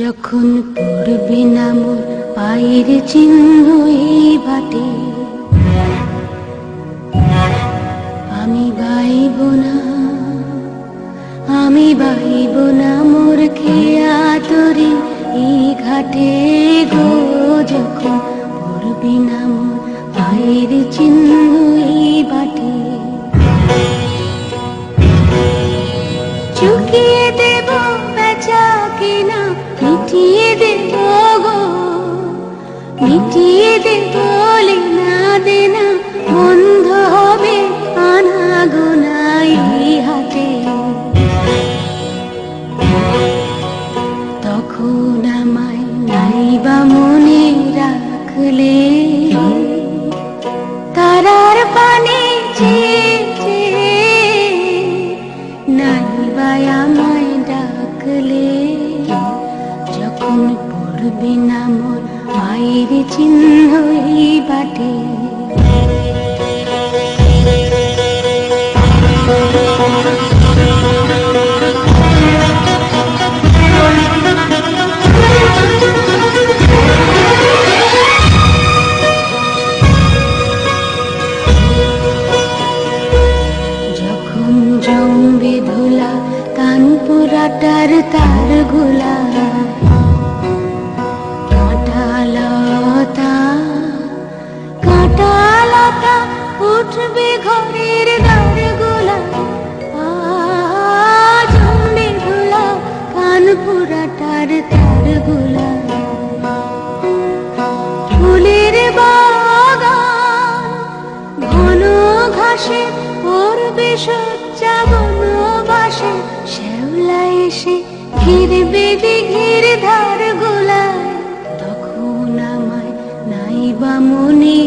যখন পড়বে না মোর পায়ের চিহ্ন বাটে। আমি বাইব না, আমি বাইব না মোর খেয়া তরি এই ঘাটে গো, যখন পড়বে না মোর পায়ের চিহ্ন পড়বে না মোর মায়ের চিহ্ন বাটে। তার গোলা উঠবে ঘরের দ্বার গোলা জমবে ধুলা কানপুরাটার তার গোলা ফুলের বাগান, ঘন ঘাসে পড়বে সজ্জা বনবাসে শ্যাওলা এসে ঘিরবে দিঘির তখন আমায় নাইবা মনে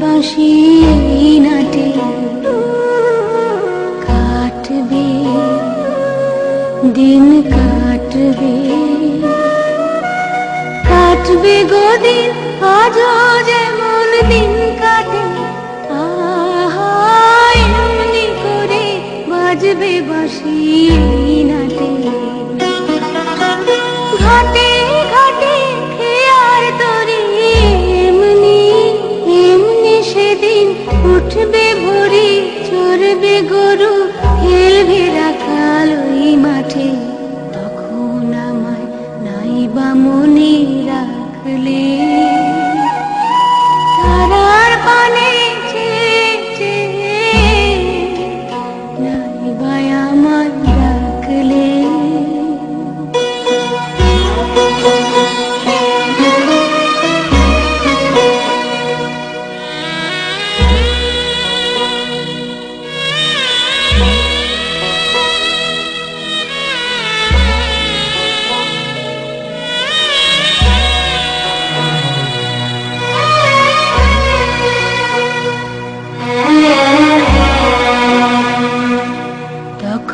বাঁশি নাটে কাটবে, দিন কাটবে। কাটবে গদিন আজও যেমন দিন কাটে। আহা, এমনি করে বাজবে বাঁশি নাটে। গরু ভেড়া রাখাল ওই মাঠে তখন আমায় নাইবা মনে রাখলে।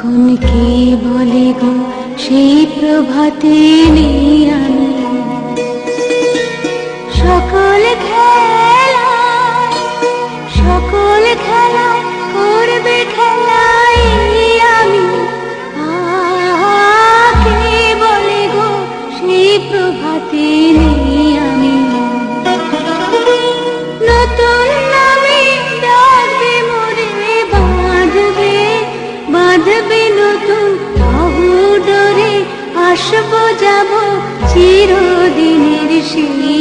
তখন কে বলে গো সেই প্রভাতে আমি সকল খেলা সকল খেলা করবে খেলাই আমি। কে বলে গো সেই প্রভাতে আসব যাব চিরদিনের সেই